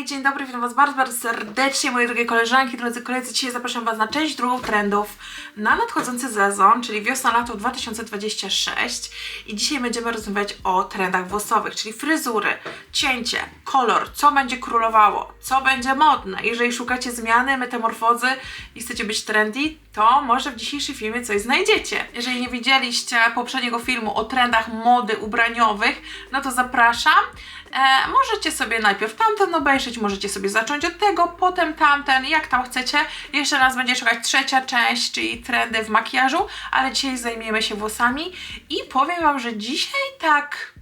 Hej, dzień dobry, witam Was bardzo, bardzo serdecznie, moje drogie koleżanki, drodzy koledzy. Dzisiaj zapraszam Was na część drugą trendów na nadchodzący sezon, czyli wiosna-lato 2026. I dzisiaj będziemy rozmawiać o trendach włosowych, czyli fryzury, cięcie, kolor, co będzie królowało, co będzie modne. Jeżeli szukacie zmiany, metamorfozy i chcecie być trendy, to może w dzisiejszym filmie coś znajdziecie. Jeżeli nie widzieliście poprzedniego filmu o trendach mody ubraniowych, no to zapraszam. E, możecie sobie najpierw tamten obejrzeć, możecie sobie zacząć od tego, potem tamten, jak tam chcecie. Jeszcze nas będzie czekać trzecia część, czyli trendy w makijażu, ale dzisiaj zajmiemy się włosami i powiem Wam, że dzisiaj tak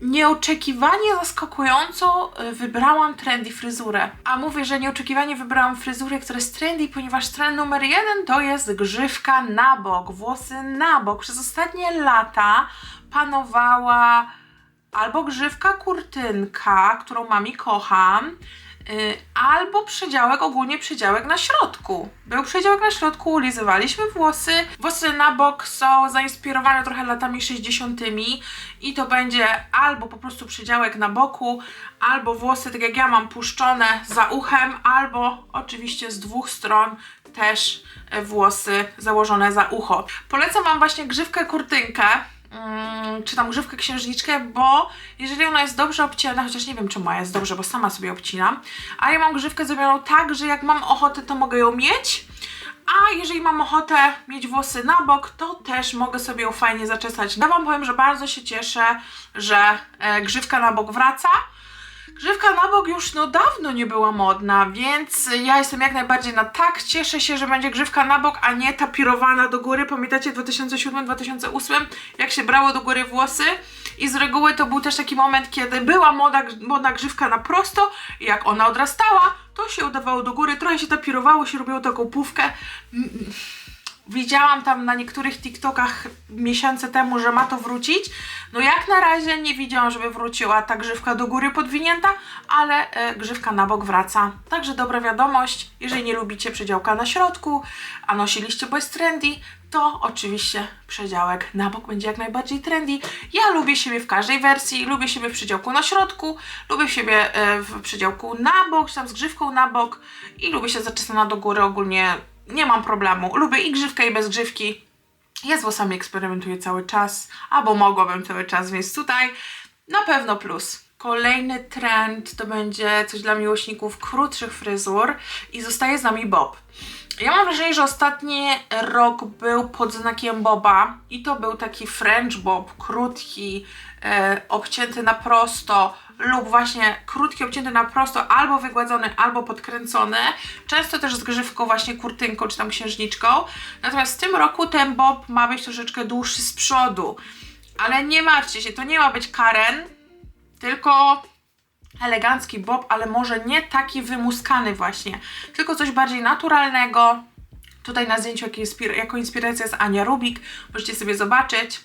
nieoczekiwanie zaskakująco y, wybrałam trendy fryzurę. A mówię, że nieoczekiwanie wybrałam fryzurę, która jest trendy, ponieważ trend numer jeden to jest grzywka na bok, włosy na bok. Przez ostatnie lata panowała albo grzywka kurtynka, którą mami kocham, yy, albo przedziałek, ogólnie przedziałek na środku. Był przedziałek na środku, ulizywaliśmy włosy. Włosy na bok są zainspirowane trochę latami 60. i to będzie albo po prostu przedziałek na boku, albo włosy, tak jak ja mam, puszczone za uchem, albo oczywiście z dwóch stron też włosy założone za ucho. Polecam Wam właśnie grzywkę kurtynkę, mm, czy tam grzywkę księżniczkę, bo jeżeli ona jest dobrze obcięta, chociaż nie wiem czy moja jest dobrze, bo sama sobie obcinam, ale ja mam grzywkę zrobioną tak, że jak mam ochotę, to mogę ją mieć, a jeżeli mam ochotę mieć włosy na bok, to też mogę sobie ją fajnie zaczesać. Ja Wam powiem, że bardzo się cieszę, że e, grzywka na bok wraca. Grzywka na bok już no dawno nie była modna, więc ja jestem jak najbardziej na tak. Cieszę się, że będzie grzywka na bok, a nie tapirowana do góry. Pamiętacie 2007-2008, jak się brało do góry włosy? I z reguły to był też taki moment, kiedy była moda, modna grzywka na prosto i jak ona odrastała, to się udawało do góry, trochę się tapirowało, się robiło taką pówkę. Widziałam tam na niektórych TikTokach miesiące temu, że ma to wrócić. No jak na razie nie widziałam, żeby wróciła ta grzywka do góry podwinięta, ale e, grzywka na bok wraca. Także dobra wiadomość, jeżeli nie lubicie przedziałka na środku, a nosiliście, bo jest trendy, to oczywiście przedziałek na bok będzie jak najbardziej trendy. Ja lubię siebie w każdej wersji, lubię siebie w przedziałku na środku, lubię siebie e, w przedziałku na bok, tam z grzywką na bok i lubię się zaczesana do góry ogólnie nie mam problemu. Lubię i grzywkę, i bez grzywki. Ja z włosami eksperymentuję cały czas, albo mogłabym cały czas, więc tutaj na pewno plus. Kolejny trend to będzie coś dla miłośników krótszych fryzur i zostaje z nami Bob. Ja mam wrażenie, że ostatni rok był pod znakiem Boba i to był taki French Bob, krótki, e, obcięty na prosto lub właśnie krótki, obcięty na prosto, albo wygładzony, albo podkręcony. Często też z grzywką właśnie kurtynką czy tam księżniczką. Natomiast w tym roku ten Bob ma być troszeczkę dłuższy z przodu. Ale nie martwcie się, to nie ma być Karen, tylko elegancki bob, ale może nie taki wymuskany właśnie, tylko coś bardziej naturalnego. Tutaj na zdjęciu jako inspiracja jest Ania Rubik, możecie sobie zobaczyć.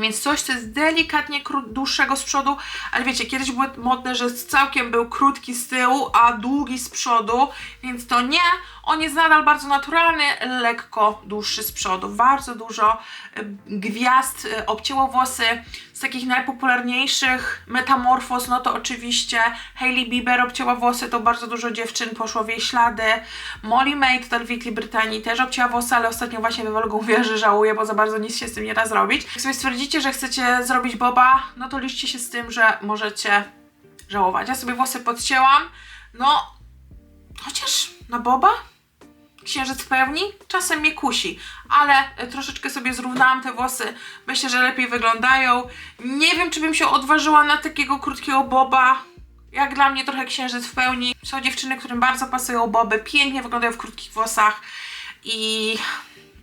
Więc coś, co jest delikatnie dłuższego z przodu, ale wiecie, kiedyś było modne, że całkiem był krótki z tyłu, a długi z przodu, więc to nie. On jest nadal bardzo naturalny, lekko dłuższy z przodu. Bardzo dużo y, gwiazd y, obcięło włosy takich najpopularniejszych metamorfoz, no to oczywiście Hailey Bieber obcięła włosy, to bardzo dużo dziewczyn poszło w jej ślady. Molly May, to w Wielkiej Brytanii, też obcięła włosy, ale ostatnio właśnie wywolgą mówiła, że żałuje, bo za bardzo nic się z tym nie da zrobić. Jak sobie stwierdzicie, że chcecie zrobić boba, no to liczcie się z tym, że możecie żałować. Ja sobie włosy podcięłam, no chociaż na boba księżyc w pełni, czasem mnie kusi, ale troszeczkę sobie zrównałam te włosy. Myślę, że lepiej wyglądają. Nie wiem, czy bym się odważyła na takiego krótkiego boba. Jak dla mnie trochę księżyc w pełni. Są dziewczyny, którym bardzo pasują boby, pięknie wyglądają w krótkich włosach i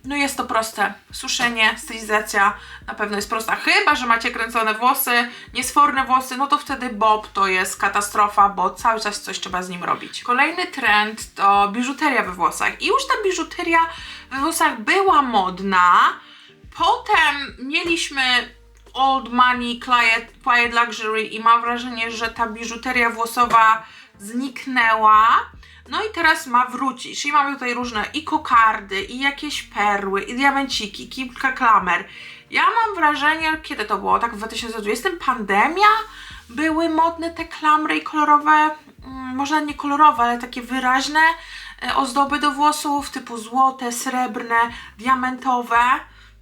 no jest to proste. Suszenie, stylizacja na pewno jest prosta. Chyba, że macie kręcone włosy, niesforne włosy, no to wtedy bob to jest katastrofa, bo cały czas coś trzeba z nim robić. Kolejny trend to biżuteria we włosach. I już ta biżuteria we włosach była modna. Potem mieliśmy Old Money, Quiet, Quiet Luxury i mam wrażenie, że ta biżuteria włosowa zniknęła. No i teraz ma wrócić. Czyli mamy tutaj różne i kokardy, i jakieś perły, i diamenciki, kilka klamer. Ja mam wrażenie, kiedy to było, tak w 2020, pandemia, były modne te klamry i kolorowe może nie kolorowe, ale takie wyraźne e, ozdoby do włosów, typu złote, srebrne, diamentowe.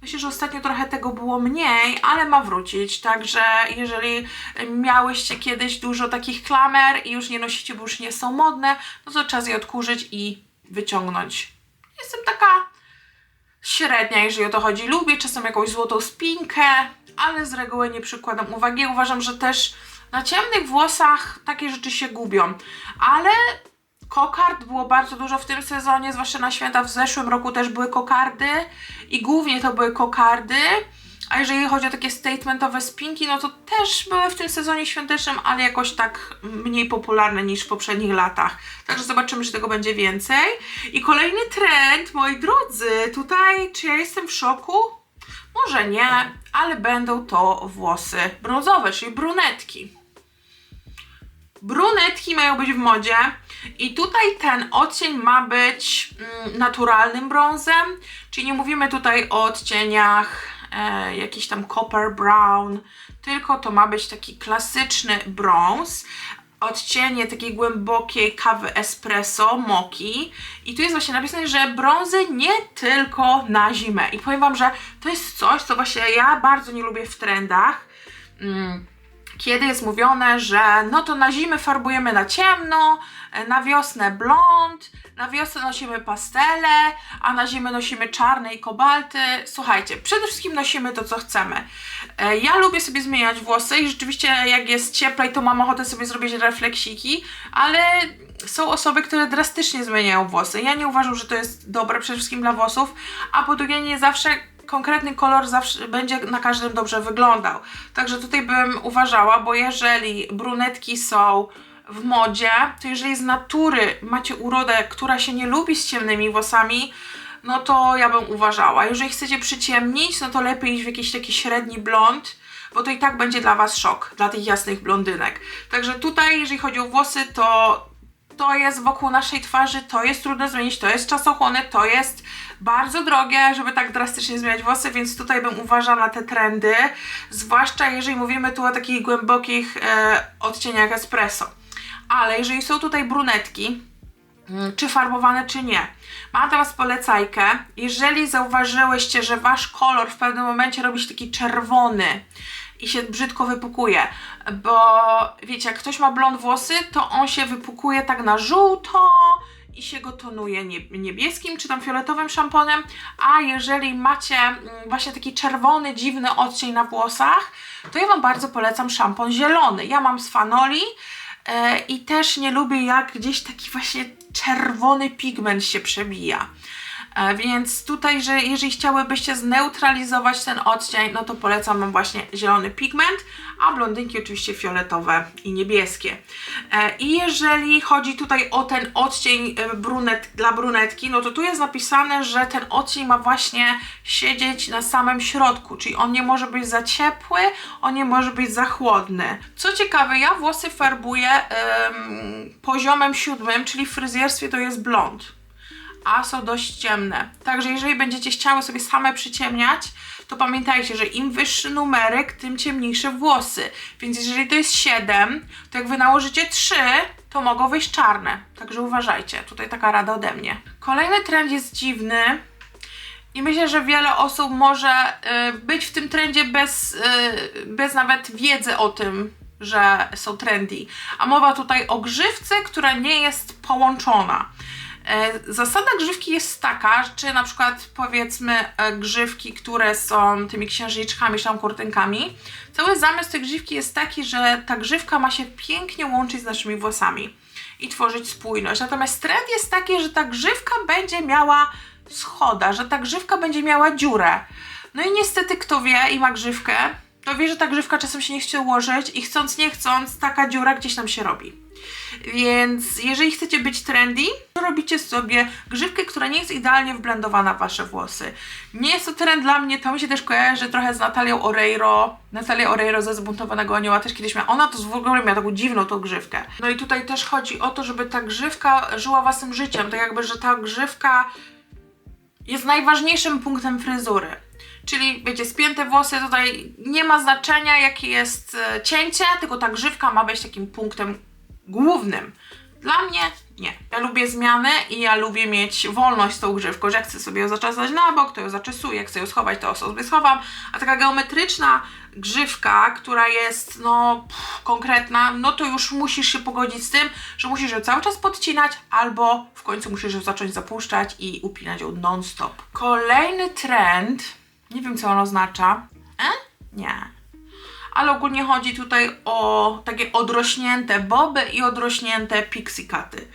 Myślę, że ostatnio trochę tego było mniej, ale ma wrócić. Także jeżeli miałyście kiedyś dużo takich klamer i już nie nosicie, bo już nie są modne, no to czas je odkurzyć i wyciągnąć. Jestem taka średnia, jeżeli o to chodzi. Lubię czasem jakąś złotą spinkę, ale z reguły nie przykładam uwagi. Uważam, że też na ciemnych włosach takie rzeczy się gubią. Ale kokard było bardzo dużo w tym sezonie, zwłaszcza na święta. W zeszłym roku też były kokardy i głównie to były kokardy. A jeżeli chodzi o takie statementowe spinki, no to też były w tym sezonie świątecznym, ale jakoś tak mniej popularne niż w poprzednich latach. Także zobaczymy, czy tego będzie więcej. I kolejny trend, moi drodzy, tutaj czy ja jestem w szoku? Może nie, ale będą to włosy brązowe, czyli brunetki. Brunetki mają być w modzie i tutaj ten odcień ma być mm, naturalnym brązem, czyli nie mówimy tutaj o odcieniach e, jakiś tam copper brown, tylko to ma być taki klasyczny brąz, odcienie takiej głębokiej kawy espresso, moki. I tu jest właśnie napisane, że brązy nie tylko na zimę. I powiem Wam, że to jest coś, co właśnie ja bardzo nie lubię w trendach, mm kiedy jest mówione, że no to na zimę farbujemy na ciemno, e, na wiosnę blond, na wiosnę nosimy pastele, a na zimę nosimy czarne i kobalty. Słuchajcie, przede wszystkim nosimy to, co chcemy. E, Ja lubię sobie zmieniać włosy i rzeczywiście jak jest cieplej, to mam ochotę sobie zrobić refleksiki, ale są osoby, które drastycznie zmieniają włosy. Ja nie uważam, że to jest dobre przede wszystkim dla włosów, a po drugie nie zawsze konkretny kolor zawsze będzie na każdym dobrze wyglądał. Także tutaj bym uważała, bo jeżeli brunetki są w modzie, to jeżeli z natury macie urodę, która się nie lubi z ciemnymi włosami, no to ja bym uważała. Jeżeli chcecie przyciemnić, no to lepiej iść w jakiś taki średni blond, bo to i tak będzie dla Was szok, dla tych jasnych blondynek. Także tutaj, jeżeli chodzi o włosy, to to jest wokół naszej twarzy, to jest trudno zmienić, to jest czasochłonne, to jest bardzo drogie, żeby tak drastycznie zmieniać włosy, więc tutaj bym uważała na te trendy, zwłaszcza jeżeli mówimy tu o takich głębokich e, odcieniach espresso. Ale jeżeli są tutaj brunetki, mm, czy farbowane, czy nie. Mam teraz polecajkę. Jeżeli zauważyłyście, że wasz kolor w pewnym momencie robi się taki czerwony i się brzydko wypukuje, bo wiecie, jak ktoś ma blond włosy, to on się wypukuje tak na żółto i się go tonuje nie- niebieskim czy tam fioletowym szamponem, a jeżeli macie mm, właśnie taki czerwony, dziwny odcień na włosach, to ja Wam bardzo polecam szampon zielony. Ja mam z Fanoli, E, I też nie lubię, jak gdzieś taki właśnie czerwony pigment się przebija. E, Więc tutaj, że jeżeli chciałybyście zneutralizować ten odcień, no to polecam Wam właśnie zielony pigment, a blondynki oczywiście fioletowe i niebieskie. E, I jeżeli chodzi tutaj o ten odcień e, brunet, dla brunetki, no to tu jest napisane, że ten odcień ma właśnie siedzieć na samym środku, czyli on nie może być za ciepły, on nie może być za chłodny. Co ciekawe, ja włosy farbuję em, poziomem siódmym, czyli w fryzjerstwie to jest blond a są dość ciemne. Także jeżeli będziecie chciały sobie same przyciemniać, to pamiętajcie, że im wyższy numerek, tym ciemniejsze włosy. Więc jeżeli to jest 7, to jak wy nałożycie 3, to mogą wyjść czarne. Także uważajcie, tutaj taka rada ode mnie. Kolejny trend jest dziwny. I myślę, że wiele osób może y, być w tym trendzie bez, y, bez nawet wiedzy o tym, że są trendy. A mowa tutaj o grzywce, która nie jest połączona. E, Zasada grzywki jest taka, czy na przykład powiedzmy e, grzywki, które są tymi księżniczkami, czy tam kurtynkami. Cały zamysł tej grzywki jest taki, że ta grzywka ma się pięknie łączyć z naszymi włosami i tworzyć spójność. Natomiast trend jest taki, że ta grzywka będzie miała schoda, że ta grzywka będzie miała dziurę. No i niestety kto wie i ma grzywkę, to wie, że ta grzywka czasem się nie chce ułożyć i chcąc nie chcąc taka dziura gdzieś tam się robi. Więc jeżeli chcecie być trendy, to robicie sobie grzywkę, która nie jest idealnie wblendowana w wasze włosy. Nie jest to trend dla mnie, to mi się też kojarzy trochę z Natalią Oreiro. Natalia Oreiro ze Zbuntowanego Anioła też kiedyś miała. Ona to w ogóle miała taką dziwną tą grzywkę. No i tutaj też chodzi o to, żeby ta grzywka żyła własnym życiem. Tak jakby, że ta grzywka jest najważniejszym punktem fryzury. Czyli wiecie, spięte włosy tutaj nie ma znaczenia jakie jest e, cięcie, tylko ta grzywka ma być takim punktem głównym Dla mnie nie. Ja lubię zmiany i ja lubię mieć wolność z tą grzywką, że jak chcę sobie ją zaczesać na bok, to ją zaczesuję, jak chcę ją schować, to sobie schowam, a taka geometryczna grzywka, która jest no pff, konkretna, no to już musisz się pogodzić z tym, że musisz ją cały czas podcinać, albo w końcu musisz ją zacząć zapuszczać i upinać ją non-stop. Kolejny trend, nie wiem co on oznacza, e? Nie ale ogólnie chodzi tutaj o takie odrośnięte boby i odrośnięte pixie cuty.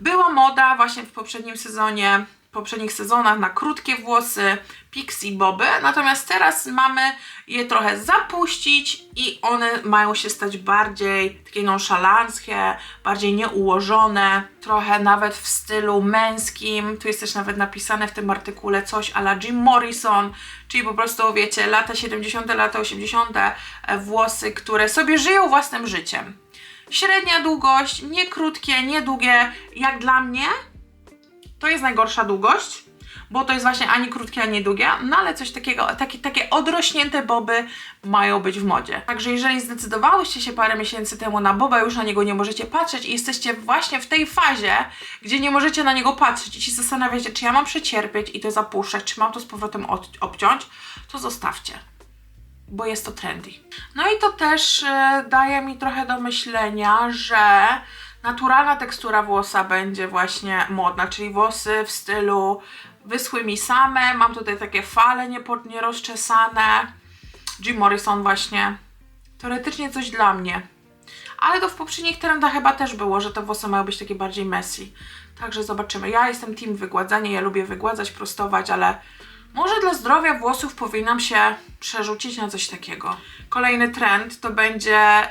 Była moda właśnie w poprzednim sezonie, poprzednich sezonach na krótkie włosy, pixie boby, natomiast teraz mamy je trochę zapuścić i one mają się stać bardziej takie nonszalanckie, bardziej nieułożone, trochę nawet w stylu męskim. Tu jest też nawet napisane w tym artykule coś ala Jim Morrison, czyli po prostu wiecie, lata 70., lata 80., e, włosy, które sobie żyją własnym życiem. Średnia długość, nie krótkie, nie długie, jak dla mnie, to jest najgorsza długość, bo to jest właśnie ani krótkie, ani długie, no ale coś takiego, takie, takie odrośnięte boby mają być w modzie. Także jeżeli zdecydowałyście się parę miesięcy temu na boba, już na niego nie możecie patrzeć i jesteście właśnie w tej fazie, gdzie nie możecie na niego patrzeć i się zastanawiacie, czy ja mam przecierpieć i to zapuszczać, czy mam to z powrotem obciąć, to zostawcie bo jest to trendy. No i to też e, daje mi trochę do myślenia, że naturalna tekstura włosa będzie właśnie modna, czyli włosy w stylu wyschły mi same, mam tutaj takie fale nierozczesane. Jim Morrison właśnie. Teoretycznie coś dla mnie. Ale to w poprzednich trendach chyba też było, że te włosy mają być takie bardziej messy. Także zobaczymy. Ja jestem team wygładzania, ja lubię wygładzać, prostować, ale może dla zdrowia włosów powinnam się przerzucić na coś takiego. Kolejny trend to będzie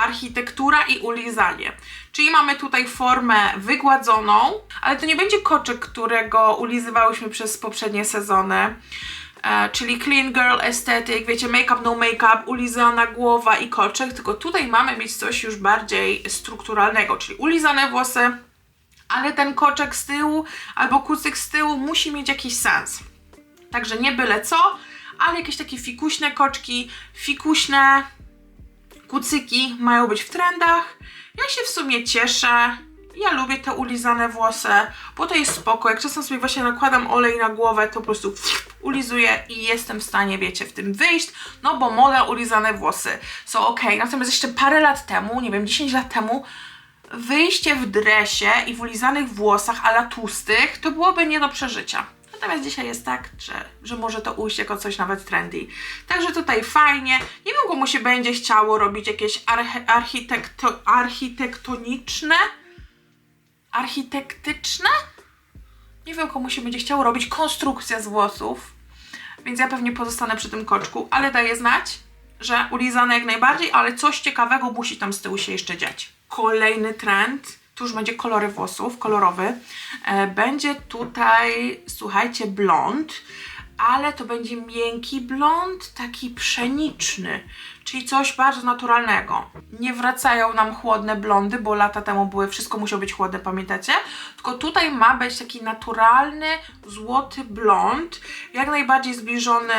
architektura i ulizanie. Czyli mamy tutaj formę wygładzoną, ale to nie będzie koczyk, którego ulizywałyśmy przez poprzednie sezony. E, czyli clean girl aesthetic, wiecie, make-up, no make-up, ulizana głowa i koczek, tylko tutaj mamy mieć coś już bardziej strukturalnego, czyli ulizane włosy, ale ten koczek z tyłu albo kucyk z tyłu musi mieć jakiś sens. Także nie byle co, ale jakieś takie fikuśne koczki, fikuśne kucyki mają być w trendach. Ja się w sumie cieszę. Ja lubię te ulizane włosy, bo to jest spoko. Jak czasem sobie właśnie nakładam olej na głowę, to po prostu ulizuję i jestem w stanie, wiecie, w tym wyjść, no bo moda ulizane włosy są ok. Natomiast jeszcze parę lat temu, nie wiem, 10 lat temu, wyjście w dresie i w ulizanych włosach, ale tłustych, to byłoby nie do przeżycia. Natomiast dzisiaj jest tak, że, że może to ujść jako coś nawet trendy. Także tutaj fajnie. Nie wiem, komu się będzie chciało robić jakieś architekto- architektoniczne, architektyczne? Nie wiem, komu się będzie chciało robić konstrukcja z włosów. Więc ja pewnie pozostanę przy tym koczku, ale daję znać, że ulizane jak najbardziej, ale coś ciekawego musi tam z tyłu się jeszcze dziać. Kolejny trend tu już będzie kolory włosów, kolorowy. E, będzie tutaj, słuchajcie, blond, ale to będzie miękki blond, taki pszeniczny, czyli coś bardzo naturalnego. Nie wracają nam chłodne blondy, bo lata temu były, wszystko musiało być chłodne, pamiętacie? Tylko tutaj ma być taki naturalny, złoty blond, jak najbardziej zbliżony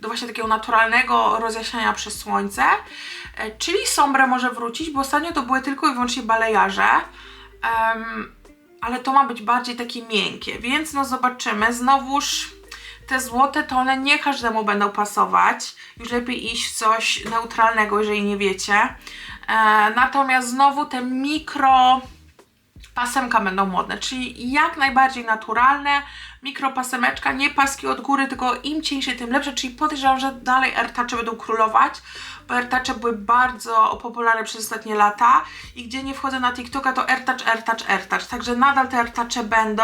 do właśnie takiego naturalnego rozjaśniania przez słońce. E, czyli sombre może wrócić, bo ostatnio to były tylko i wyłącznie balejarze. Um, ale to ma być bardziej takie miękkie, więc no zobaczymy. Znowuż te złote tony nie każdemu będą pasować. Już lepiej iść w coś neutralnego, jeżeli nie wiecie. E, natomiast znowu te mikro pasemka będą modne, czyli jak najbardziej naturalne, mikropasemeczka, nie paski od góry, tylko im cieńsze, tym lepsze, czyli podejrzewam, że dalej AirTouche będą królować, bo AirTouche były bardzo popularne przez ostatnie lata i gdzie nie wchodzę na TikToka, to AirTouch, AirTouch, AirTouch, także nadal te AirTouche będą,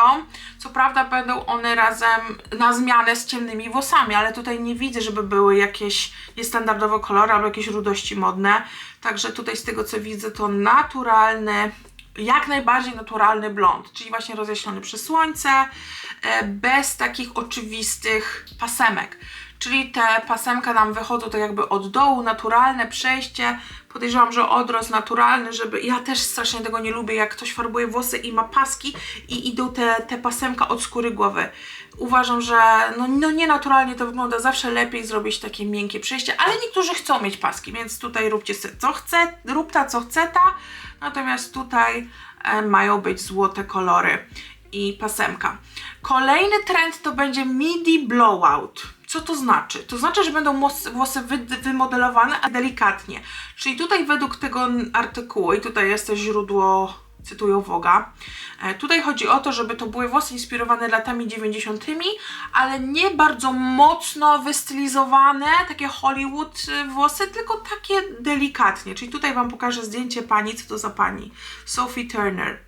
co prawda będą one razem na zmianę z ciemnymi włosami, ale tutaj nie widzę, żeby były jakieś niestandardowe kolory albo jakieś rudości modne, także tutaj z tego co widzę to naturalny jak najbardziej naturalny blond, czyli właśnie rozjaśniony przez słońce, e, bez takich oczywistych pasemek. Czyli te pasemka nam wychodzą tak jakby od dołu, naturalne przejście. Podejrzewam, że odrost naturalny, żeby... Ja też strasznie tego nie lubię, jak ktoś farbuje włosy i ma paski i idą te, te pasemka od skóry głowy. Uważam, że no, no nienaturalnie to wygląda. Zawsze lepiej zrobić takie miękkie przejście, ale niektórzy chcą mieć paski, więc tutaj róbcie co chce, rób ta co chce ta. Natomiast tutaj e, mają być złote kolory i pasemka. Kolejny trend to będzie midi blowout. Co to znaczy? To znaczy, że będą włosy wy- wymodelowane a delikatnie. Czyli tutaj według tego artykułu, i tutaj jest też źródło, cytują Woga, e, tutaj chodzi o to, żeby to były włosy inspirowane latami 90., ale nie bardzo mocno wystylizowane, takie Hollywood y, włosy, tylko takie delikatnie. Czyli tutaj Wam pokażę zdjęcie pani, co to za pani. Sophie Turner.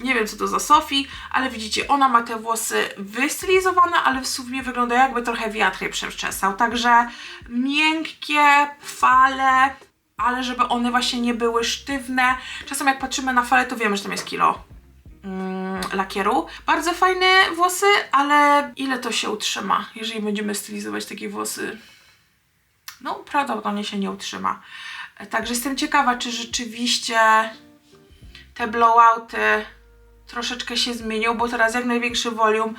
Nie wiem, co to za Sophie, ale widzicie, ona ma te włosy wystylizowane, ale w sumie wygląda jakby trochę wiatr je przeczesał. Także miękkie fale, ale żeby one właśnie nie były sztywne. Czasem jak patrzymy na fale, to wiemy, że tam jest kilo mm, lakieru. Bardzo fajne włosy, ale ile to się utrzyma, jeżeli będziemy stylizować takie włosy? No, prawdopodobnie się nie utrzyma. Także jestem ciekawa, czy rzeczywiście te blowouty troszeczkę się zmienią, bo teraz jak największy volume,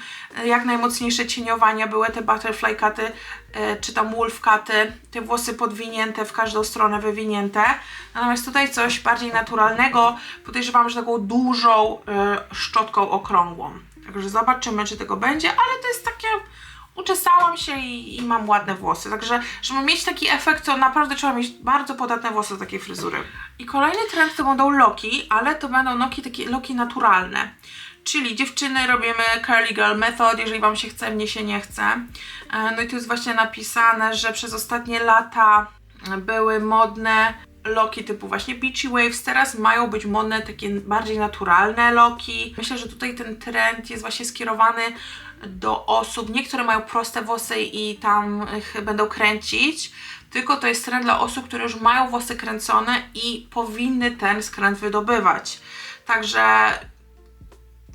jak najmocniejsze cieniowania były te butterfly cuty, e, czy tam wolf cuty, te włosy podwinięte w każdą stronę wywinięte. Natomiast tutaj coś bardziej naturalnego, podejrzewam, że taką dużą e, szczotką okrągłą. Także zobaczymy, czy tego będzie, ale to jest takie uczesałam się i, i mam ładne włosy. Także, żeby mieć taki efekt, to naprawdę trzeba mieć bardzo podatne włosy do takiej fryzury. I kolejny trend to będą loki, ale to będą loki takie loki naturalne. Czyli dziewczyny robimy curly girl method, jeżeli Wam się chce, mnie się nie chce. E, No i tu jest właśnie napisane, że przez ostatnie lata były modne loki typu właśnie beachy waves, teraz mają być modne takie bardziej naturalne loki. Myślę, że tutaj ten trend jest właśnie skierowany do osób, nie które mają proste włosy i tam ich będą kręcić, tylko to jest trend dla osób, które już mają włosy kręcone i powinny ten skręt wydobywać. Także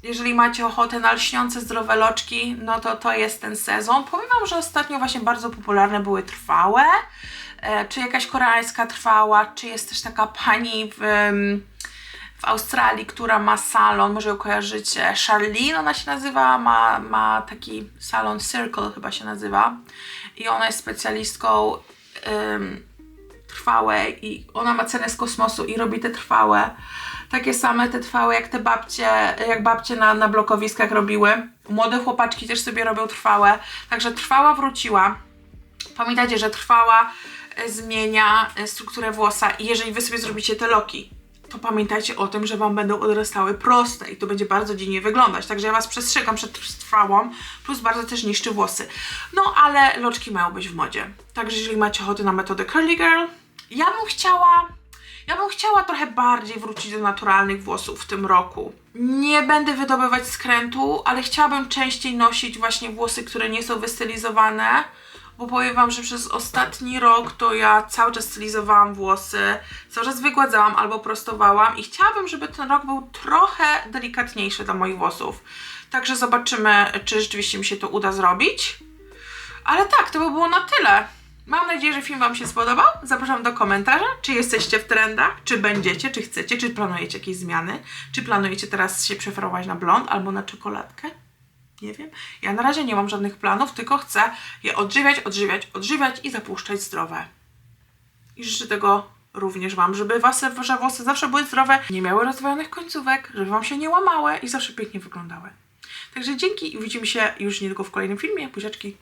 jeżeli macie ochotę na lśniące, zdrowe loczki, no to to jest ten sezon. Powiem Wam, że ostatnio właśnie bardzo popularne były trwałe, e, czy jakaś koreańska trwała, czy jest też taka pani w, w Australii, która ma salon, może ją kojarzycie, Charlene ona się nazywa, ma, ma taki salon Circle chyba się nazywa i ona jest specjalistką em, trwałe i ona ma cenę z kosmosu i robi te trwałe. Takie same te trwałe jak te babcie, jak babcie na, na blokowiskach robiły. Młode chłopaczki też sobie robią trwałe. Także trwała wróciła. Pamiętajcie, że trwała e, zmienia e, strukturę włosa i jeżeli wy sobie zrobicie te loki, to pamiętajcie o tym, że wam będą odrastały proste i to będzie bardzo dziwnie wyglądać. Także ja was przestrzegam przed trwałą, plus bardzo też niszczy włosy. No ale loczki mają być w modzie. Także jeżeli macie ochotę na metodę Curly Girl, ja bym chciała ja bym chciała trochę bardziej wrócić do naturalnych włosów w tym roku. Nie będę wydobywać skrętu, ale chciałabym częściej nosić właśnie włosy, które nie są wystylizowane, bo powiem Wam, że przez ostatni rok to ja cały czas stylizowałam włosy, cały czas wygładzałam albo prostowałam i chciałabym, żeby ten rok był trochę delikatniejszy dla moich włosów. Także zobaczymy, czy rzeczywiście mi się to uda zrobić. Ale tak, to by było na tyle. Mam nadzieję, że film Wam się spodobał. Zapraszam do komentarza, czy jesteście w trendach, czy będziecie, czy chcecie, czy planujecie jakieś zmiany, czy planujecie teraz się przeferować na blond albo na czekoladkę. Nie wiem. Ja na razie nie mam żadnych planów, tylko chcę je odżywiać, odżywiać, odżywiać i zapuszczać zdrowe. I życzę tego również Wam, żeby Wasze, wasze włosy zawsze były zdrowe, nie miały rozdwojonych końcówek, żeby Wam się nie łamały i zawsze pięknie wyglądały. Także dzięki i widzimy się już niedługo w kolejnym filmie. Buziaczki.